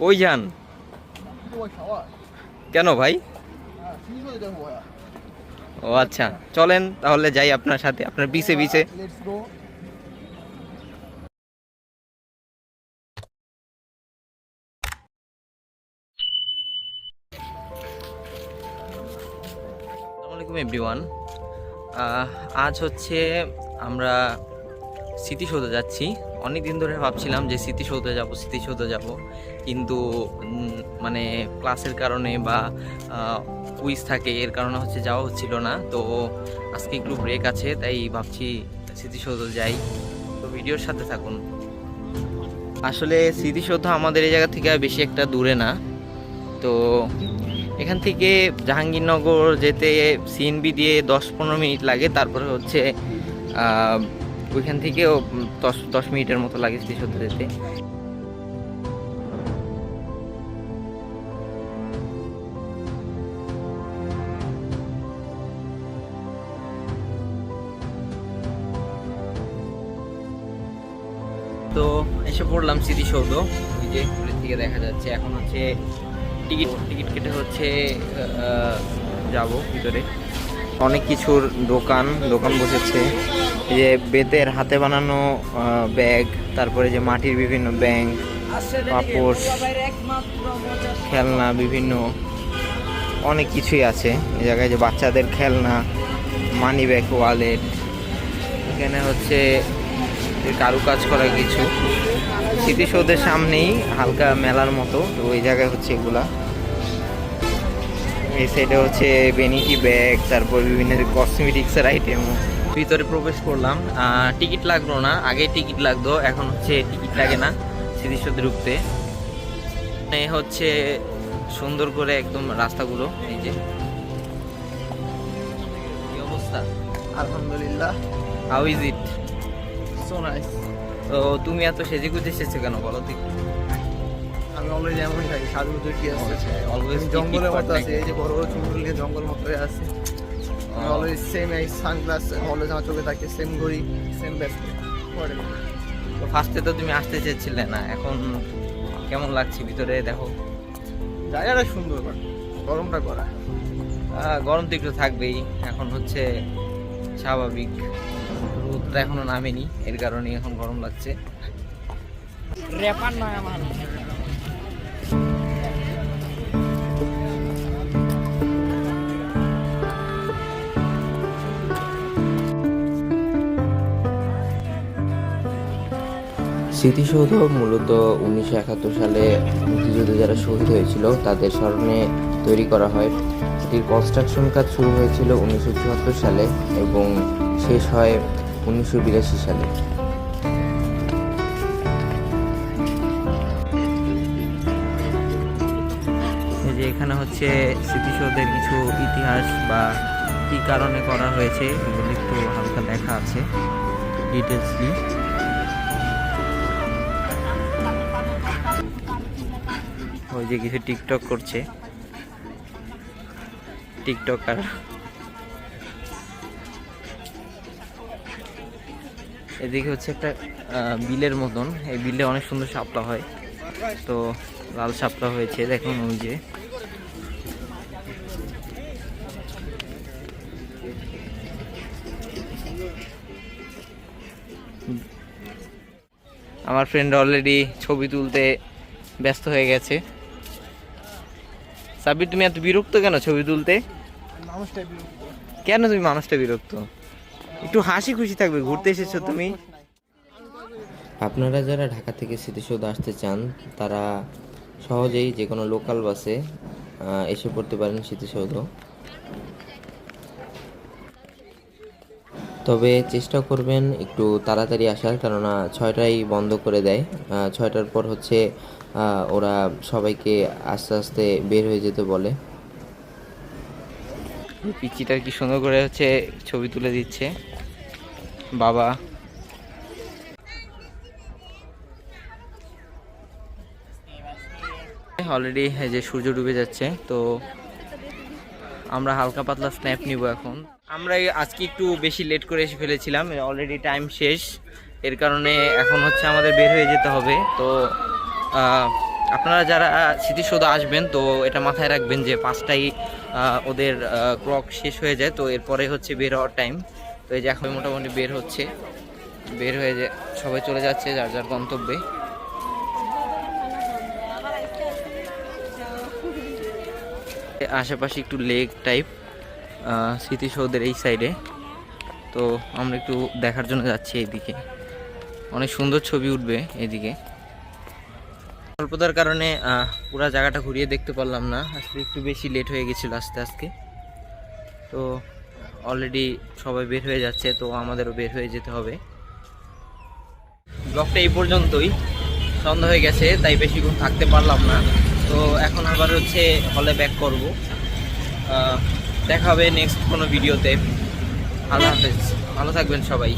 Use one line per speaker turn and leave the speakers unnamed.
কই যান? কেন ভাই? ও আচ্ছা। চলেন তাহলে যাই আপনার সাথে। আপনার আসসালামু আলাইকুম এভরিওয়ান। আজ হচ্ছে আমরা স্মৃতিসৌধ যাচ্ছি। অনেক দিন ধরে ভাবছিলাম যে স্মৃতিসৌধে যাব, স্মৃতিসৌধ যাব। কিন্তু মানে ক্লাসের কারণে বা কুইজ থাকে, এর কারণে হচ্ছে যাওয়া হচ্ছিল না। তো আজকে একটু ব্রেক আছে, তাই ভাবছি স্মৃতিসৌধ যাই। তো ভিডিওর সাথে থাকুন। আসলে স্মৃতিসৌধ আমাদের এই জায়গা থেকে বেশি একটা দূরে না। তো এখান থেকে জাহাঙ্গীরনগর যেতে সিএনবি দিয়ে দশ পনেরো মিনিট লাগে। তারপরে হচ্ছে ওইখান থেকেও দশ দশ মিনিটের মতো লাগে স্মৃতিসৌধ যেতে। তো এসে পড়লাম স্মৃতিসৌধ, ওই যে ঘুরে থেকে দেখা যাচ্ছে। এখন হচ্ছে টিকিট টিকিট কেটে হচ্ছে যাব ভিতরে। অনেক কিছুর দোকান দোকান বসেছে। যে বেতের হাতে বানানো ব্যাগ, তারপরে যে মাটির বিভিন্ন ব্যাগ পাপোশ খেলনা, বিভিন্ন অনেক কিছুই আছে। এই জায়গায় যে বাচ্চাদের খেলনা মানি ব্যাগ ওয়ালেট এখানে হচ্ছে কারুকাজ করা কিছু। স্মৃতিসৌধের সামনেই হালকা মেলার মতো, তো ওই জায়গায় হচ্ছে এগুলা। এই সাইডে হচ্ছে বেনিটি ব্যাগ তারপর বিভিন্ন কসমেটিক্সের আইটেম ভিতরে প্রবেশ করলাম। টিকিট লাগল না আগে টিকিট লাগতো এখন হচ্ছে টিকিট লাগে না স্মৃতিসৌধে ঢুকতে এই হচ্ছে সুন্দর করে একদম রাস্তাগুলো এই যে। কি অবস্থা?
আলহামদুলিল্লাহ।
How is it
so nice
তো তুমি এত সেজে গুজে এসেছ কেন বলো তো
আমি অলরেডি এমনই থাকি সাধু কি আছে?
অলওয়েজ
জঙ্গলের মতো আছে এই যে বড় বড় চুল জঙ্গল মতো আছে। অলওয়েজ সেম এই সানগ্লাস অলওয়েজ আমার চোখে থাকে সেম ঘড়ি সেম ব্যাস্ট
তো ফার্স্টে তো তুমি আসতে চেয়েছিলে না এখন কেমন লাগছে ভিতরে? দেখো।
জায়গাটা সুন্দর গরমটা করা
গরম তো একটু থাকবেই। এখন হচ্ছে স্বাভাবিক। রোদটা এখনও নামেনি এর কারণে এখন গরম লাগছে।
রেপার নয় আমার।
স্মৃতিসৌধ মূলত উনিশশো একাত্তর সালে মুক্তিযুদ্ধে যারা শহীদ হয়েছিল, তাদের স্মরণে তৈরি করা হয়। এটির কনস্ট্রাকশন কাজ শুরু হয়েছিল উনিশশো চুয়াত্তর সালে এবং শেষ হয় উনিশশো বিরাশি সালে।
যে এখানে হচ্ছে স্মৃতিসৌধের কিছু ইতিহাস বা কি কারণে করা হয়েছে, এগুলো একটু হালকা লেখা আছে ডিটেলসলি যে কিছু টিকটক করছে। TikTok TikToker. এদিকে হচ্ছে একটা বিলের মতন। এই বিলে অনেক সুন্দর শাপলা হয়। তো লাল শাপলা হয়েছে, দেখুন ওই যে। আমার ফ্রেন্ড অলরেডি ছবি তুলতে ব্যস্ত হয়ে গেছে। সাবির তুমি এত বিরক্ত কেন ছবি তুলতে? কেন তুমি মানুষটা বিরক্ত? একটু হাসি খুশি থাকবে ঘুরতে এসেছ তুমি।
আপনারা যারা ঢাকা থেকে স্মৃতিসৌধ আসতে চান তারা সহজেই যে কোনো লোকাল বাসে এসে পড়তে পারেন স্মৃতিসৌধ। তবে চেষ্টা করবেন একটু তাড়াতাড়ি আসার, কেননা ছয়টাই বন্ধ করে দেয়। ছয়টার পর হচ্ছে ওরা সবাইকে আস্তে আস্তে বের হয়ে যেতে বলে।
পিচিটার কি সুন্দর করে হচ্ছে ছবি তুলে দিচ্ছে। বাবা। অলরেডি যে সূর্য ডুবে যাচ্ছে, তো আমরা হালকা পাতলা স্ন্যাপ নিব এখন। আমরা আজকে একটু বেশি লেট করে এসে ফেলেছিলাম অলরেডি টাইম শেষ। এর কারণে এখন হচ্ছে আমাদের বের হয়ে যেতে হবে। তো আপনারা যারা স্মৃতিসৌধ আসবেন, তো এটা মাথায় রাখবেন যে পাঁচটাই ওদের ক্লক শেষ হয়ে যায়। তো এরপরে হচ্ছে বের হওয়ার টাইম তো এই যে এখন মোটামুটি বের হচ্ছে। বের হয়ে যে সবাই চলে যাচ্ছে যার যার গন্তব্যে। আশেপাশে একটু লেক টাইপ স্মৃতিসৌধের এই সাইডে তো আমরা একটু দেখার জন্য যাচ্ছি এইদিকে। অনেক সুন্দর ছবি উঠবে এদিকে স্বল্পতার কারণে পুরা জায়গাটা ঘুরিয়ে দেখতে পারলাম না। আসলে একটু বেশি লেট হয়ে গেছিল আস্তে আস্তে। তো অলরেডি সবাই বের হয়ে যাচ্ছে, তো আমাদেরও বের হয়ে যেতে হবে। ব্লগটা এই পর্যন্তই। সন্ধ্যা হয়ে গেছে, তাই বেশিক্ষণ থাকতে পারলাম না। তো এখন আবার হচ্ছে হলে ব্যাক করব। দেখা হবে নেক্সট কোনো ভিডিওতে আল্লাহ হাফেজ। ভালো থাকবেন সবাই।